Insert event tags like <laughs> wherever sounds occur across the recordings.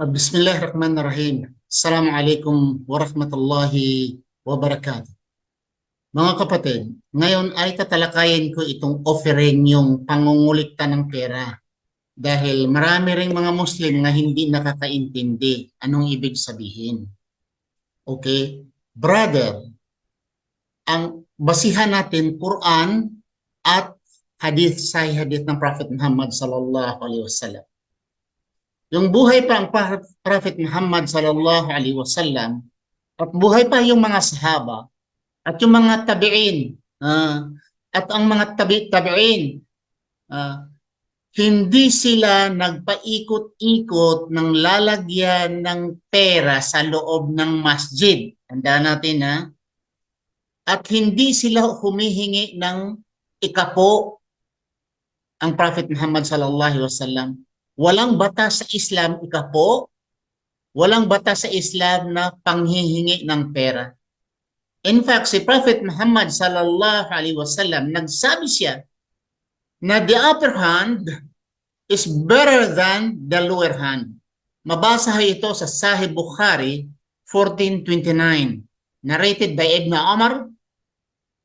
Bismillahirrahmanirrahim. Assalamualaikum warahmatullahi wabarakatuh. Mga kapatid, ngayon ay tatalakayin ko itong offering yung pangungulikta ng pera. Dahil marami ring mga Muslim na hindi nakakaintindi anong ibig sabihin. Okay? Brother, ang basihan natin Quran at hadith sa hadith ng Prophet Muhammad sallallahu alaihi wasallam. Yung buhay pa ang Prophet Muhammad sallallahu alaihi wasallam at buhay pa yung mga sahaba at yung mga tabi'in ah, at ang mga tabi tabi'in ah, hindi sila nagpaikot-ikot ng lalagyan ng pera sa loob ng masjid. Tanda natin ha. At hindi sila humihingi ng ikapo ang Prophet Muhammad sallallahu alaihi wasallam walang batas sa Islam ikapo, walang batas sa Islam na panghihingi ng pera. In fact, si Prophet Muhammad sallallahu alaihi wasallam nagsabi siya na the upper hand is better than the lower hand. Mabasa ito sa Sahih Bukhari 1429, narrated by Ibn Umar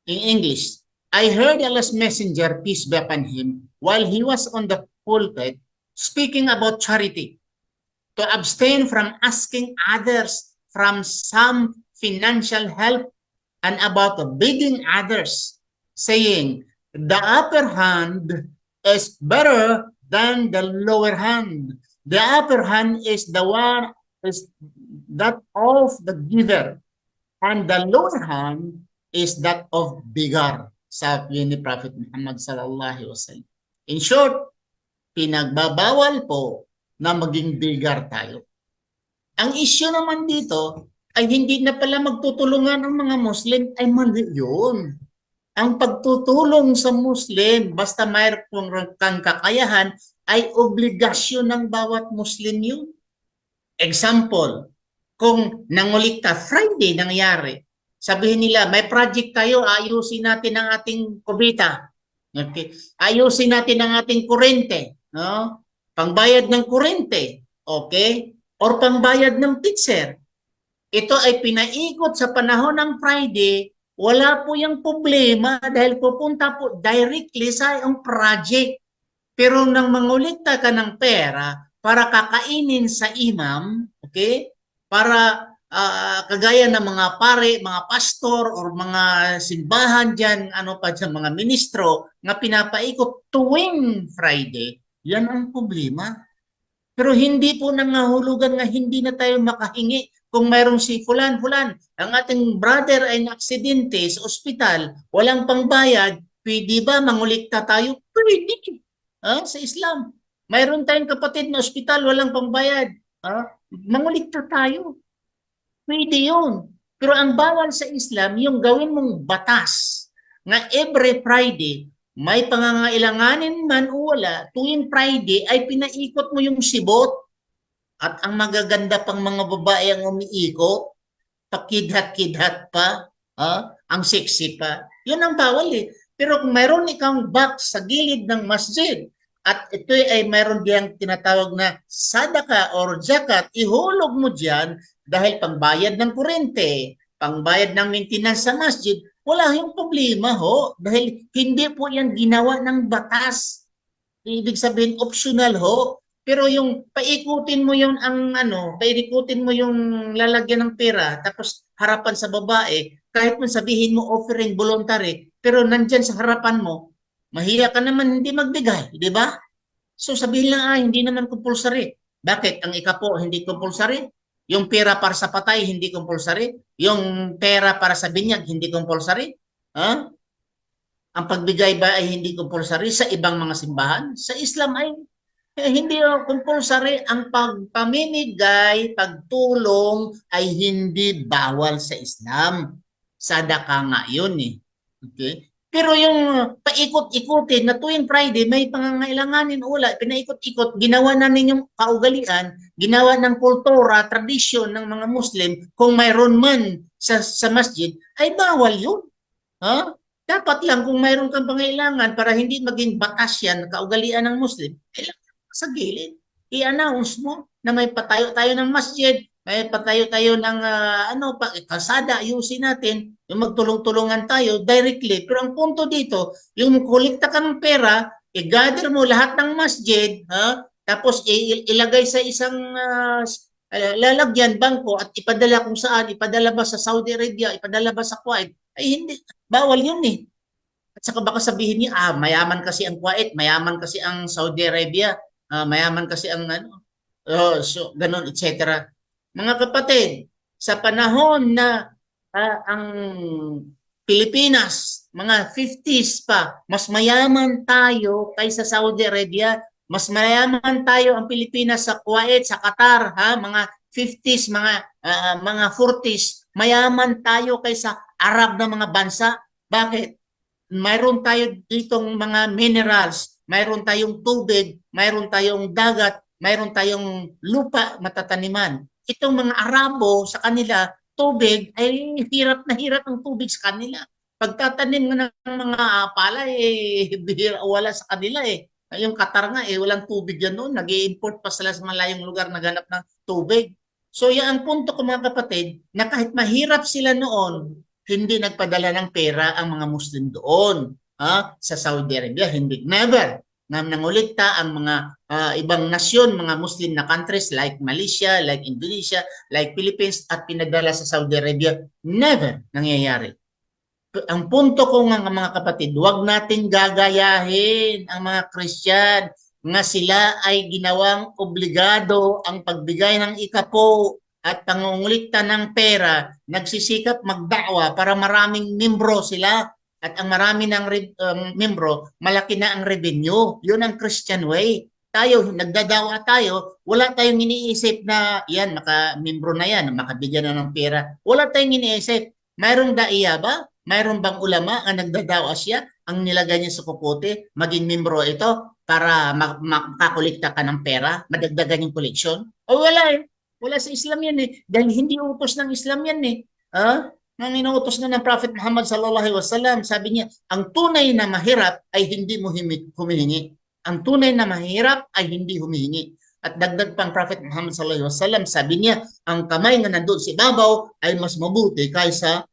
in English. I heard Allah's messenger, peace be upon him, while he was on the pulpit speaking about charity, to abstain from asking others from some financial help and about bidding others, saying, the upper hand is better than the lower hand. The upper hand is the one is that of the giver, and the lower hand is that of bigger. Sabi ni Prophet Muhammad sallallahu alaihi wasallam. In short, pinagbabawal po na maging bigar tayo. Ang issue naman dito ay hindi na pala magtutulungan ang mga Muslim ay mali yun. Ang pagtutulong sa Muslim, basta mayroon kang kakayahan, ay obligasyon ng bawat Muslim yun. Example, kung nangulikta Friday nangyari, sabihin nila, may project tayo, ayusin natin ang ating kubita. Okay. Ayusin natin ang ating kurente. No? Pangbayad ng kurente. Okay? Or pangbayad ng teacher. Ito ay pinaikot sa panahon ng Friday. Wala po yung problema dahil pupunta po directly sa yung project. Pero nang mangulikta ka ng pera para kakainin sa imam, okay? Para ah, kagaya ng mga pare, mga pastor or mga simbahan diyan, ano pa dyan, mga ministro na pinapaikot tuwing Friday, yan ang problema. Pero hindi po nangahulugan nga hindi na tayo makahingi kung mayroong si fulan, fulan, ang ating brother ay naaksidente sa ospital, walang pangbayad, pwede ba mangulikta tayo? Pwede. Ha? Sa Islam. Mayroon tayong kapatid na ospital, walang pangbayad. Ha? Mangulikta tayo. Pwede yun. Pero ang bawal sa Islam, yung gawin mong batas nga every Friday, may pangangailanganin man o wala, tuwing Friday ay pinaikot mo yung sibot at ang magaganda pang mga babae ang umiikot, pakidhat-kidhat pa, ha? ang sexy pa. Yun ang bawal eh. Pero kung mayroon ikang box sa gilid ng masjid at ito ay mayroon diyang tinatawag na sadaka or zakat, ihulog mo diyan dahil pangbayad ng kurente, pangbayad ng maintenance sa masjid, wala yung problema ho. Dahil hindi po yan ginawa ng batas. Ibig sabihin, optional ho. Pero yung paikutin mo yung ang ano, paikutin mo yung lalagyan ng pera, tapos harapan sa babae, kahit man sabihin mo offering voluntary, pero nandyan sa harapan mo, mahiya ka naman hindi magbigay, di ba? So sabihin lang, ah, hindi naman compulsory. Bakit? Ang ikapo, hindi compulsory? Yung pera para sa patay, hindi compulsory? Yung pera para sa binyag, hindi compulsory? Ha? Ang pagbigay ba ay hindi compulsory sa ibang mga simbahan? Sa Islam ay eh, hindi compulsory. Ang pagpamimigay, pagtulong ay hindi bawal sa Islam. Sadaka nga yun eh. Okay? Pero yung paikot-ikutin na tuwing Friday may pangangailanganin ula, pinaikot-ikot, ginawa na ninyong kaugalian, ginawa ng kultura, tradisyon ng mga Muslim, kung mayroon man sa, sa masjid, ay bawal yun. Ha? Dapat lang kung mayroon kang pangailangan para hindi maging batas yan, kaugalian ng Muslim, kailangan sa gilid. i-announce mo na may patayo tayo ng masjid, may patayo tayo ng ah, ano pa kalsada, ayusin natin, yung magtulong-tulungan tayo directly. Pero ang punto dito, yung kolekta ka ng pera, i-gather mo lahat ng masjid, ha? Tapos ilagay sa isang ah, lalagyan bangko at ipadala kung saan, ipadala ba sa Saudi Arabia, ipadala ba sa Kuwait, ay hindi, bawal yun eh. At saka baka sabihin niya, ah, mayaman kasi ang Kuwait, mayaman kasi ang Saudi Arabia, ah, mayaman kasi ang ano, oh, so, ganun, etc. Mga kapatid, sa panahon na ah, ang Pilipinas, mga 50s pa, mas mayaman tayo kaysa Saudi Arabia, mas mayaman tayo ang Pilipinas sa Kuwait, sa Qatar, ha, mga 50s, mga ah, mga 40s, mayaman tayo kaysa Arab na mga bansa. Bakit? mayroon tayo ditong mga minerals, mayroon tayong tubig, mayroon tayong dagat, mayroon tayong lupa matataniman. Itong mga Arabo sa kanila, tubig ay hirap na hirap ang tubig sa kanila. Pagtatanim ng mga palay, eh, <laughs> wala sa kanila eh. Yung Qatar nga eh, walang tubig yan noon. nag import pa sila sa malayong lugar naghanap ng tubig. So yan ang punto ko mga kapatid, na kahit mahirap sila noon, hindi nagpadala ng pera ang mga Muslim doon. Ha? Sa Saudi Arabia, hindi. Never. Na nangulikta ang mga ah, ibang nasyon, mga Muslim na countries like Malaysia, like Indonesia, like Philippines at pinadala sa Saudi Arabia. Never nangyayari. Ang punto ko nga mga kapatid, huwag nating gagayahin ang mga Christian nga sila ay ginawang obligado ang pagbigay ng ikapo at pangungulikta ng pera, nagsisikap magdakwa para maraming membro sila at ang marami ng um, membro, malaki na ang revenue. Yun ang Christian way. Tayo, nagdadawa tayo, wala tayong iniisip na yan, maka-membro na yan, makabigyan na ng pera. Wala tayong iniisip. Mayroong daiya ba? Mayroon bang ulama ang nagdadawa siya? Ang nilagay niya sa kukote, maging membro ito para mak- makakolekta ka ng pera, madagdagan yung koleksyon? O wala eh. Wala sa Islam yan eh. Dahil hindi utos ng Islam yan eh. Ah? Nang inuutos na ng Prophet Muhammad sallallahu alaihi wasallam, sabi niya, ang tunay na mahirap ay hindi mo humihingi. Ang tunay na mahirap ay hindi humihingi. At dagdag pang Prophet Muhammad sallallahu alaihi wasallam, sabi niya, ang kamay nga nandun sa ibabaw ay mas mabuti kaysa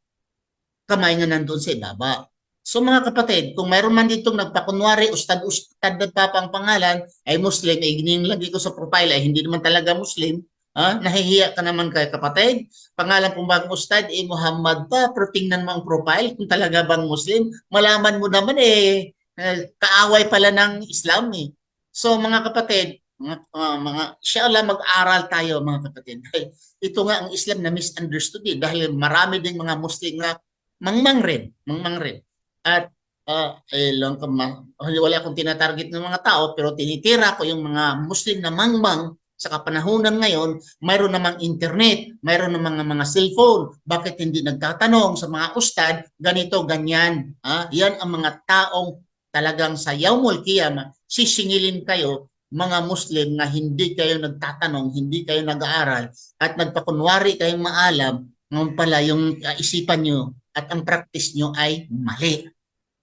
kamay nga nandun sa ibaba. So mga kapatid, kung mayroon man ditong nagpakunwari, ustad-ustad pa ang pangalan, ay Muslim, ay ginilagay ko sa profile, ay hindi naman talaga Muslim, Ha? Nahihiya ka naman kay kapatid. Pangalan kong bang ustad, eh Muhammad pa, pero tingnan mo ang profile kung talaga bang Muslim. Malaman mo naman eh, eh, kaaway pala ng Islam eh. So mga kapatid, mga, uh, mga inshallah mag-aral tayo mga kapatid. <laughs> Ito nga ang Islam na misunderstood eh, dahil marami ding mga Muslim na mangmang rin, mangmang rin. At uh, eh, lang wala akong tinatarget ng mga tao, pero tinitira ko yung mga Muslim na mangmang sa kapanahunan ngayon, mayroon namang internet, mayroon namang mga cellphone. Bakit hindi nagtatanong sa mga ustad, ganito, ganyan. Ah, yan ang mga taong talagang sa Yaumul Qiyamah, sisingilin kayo mga Muslim na hindi kayo nagtatanong, hindi kayo nag-aaral, at nagpakunwari kayong maalam, ngayon pala yung uh, isipan nyo at ang practice nyo ay mali.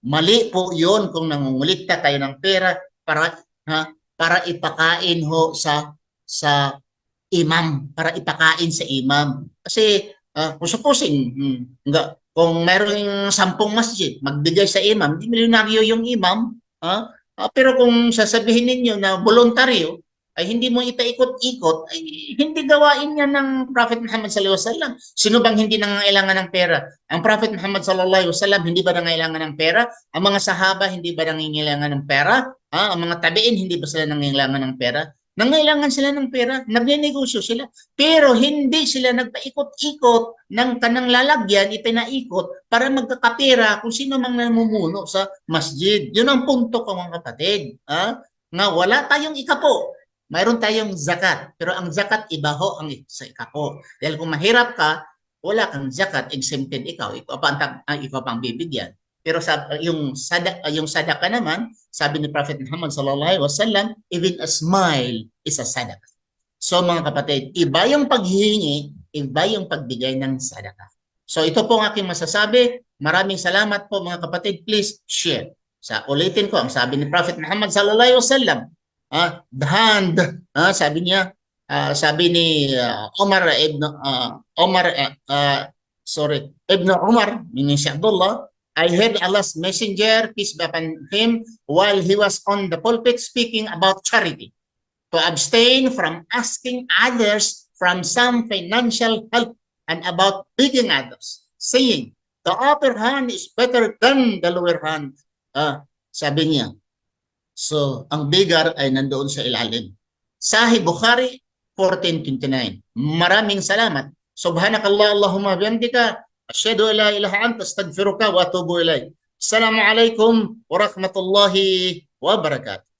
Mali po yon kung nangungulikta tayo ng pera para ha, para ipakain ho sa sa imam para ipakain sa imam. Kasi uh, kung supposing hmm, nga, kung mayroong sampung masjid, magbigay sa imam, di milyonaryo yung imam. Ha? Uh, pero kung sasabihin ninyo na voluntaryo, ay hindi mo ipaikot-ikot, ay hindi gawain niya ng Prophet Muhammad sallallahu alaihi wasallam. Sino bang hindi nangangailangan ng pera? Ang Prophet Muhammad sallallahu alaihi wasallam hindi ba nangangailangan ng pera? Ang mga sahaba hindi ba nangangailangan ng pera? Ha? Ang mga tabiin hindi ba sila nangangailangan ng pera? Nangailangan sila ng pera, nagnenegosyo sila, pero hindi sila nagpaikot-ikot ng kanang lalagyan, ipinaikot para magkakapera kung sino mang namumuno sa masjid. Yun ang punto ko mga kapatid. Ha? Nga wala tayong ikapo. Mayroon tayong zakat, pero ang zakat iba ho ang sa ikapo. Dahil kung mahirap ka, wala kang zakat, exempted ikaw, ikaw pa ang, ikaw pa bibigyan. Pero sa yung sadak yung sadaka naman, sabi ni Prophet Muhammad sallallahu alaihi wasallam, even a smile is a sadaka. So mga kapatid, iba yung paghihingi, iba yung pagbigay ng sadaka. So ito po ang aking masasabi. Maraming salamat po mga kapatid. Please share. Sa ulitin ko, ang sabi ni Prophet Muhammad sallallahu alaihi wasallam, ah, the hand, ah, sabi niya, ah, sabi ni ah, Omar ibn ah, Omar ah, ah, sorry, Ibn Umar, meaning Abdullah, I heard Allah's messenger, peace be upon him, while he was on the pulpit speaking about charity, to abstain from asking others from some financial help and about begging others, saying, the upper hand is better than the lower hand. Ah, sabi niya. So, ang bigar ay nandoon sa ilalim. Sahih Bukhari 1429. Maraming salamat. Subhanakallah Allahumma bihamdika أشهد أن لا إله أنت أستغفرك وأتوب إليك. السلام عليكم ورحمة الله وبركاته.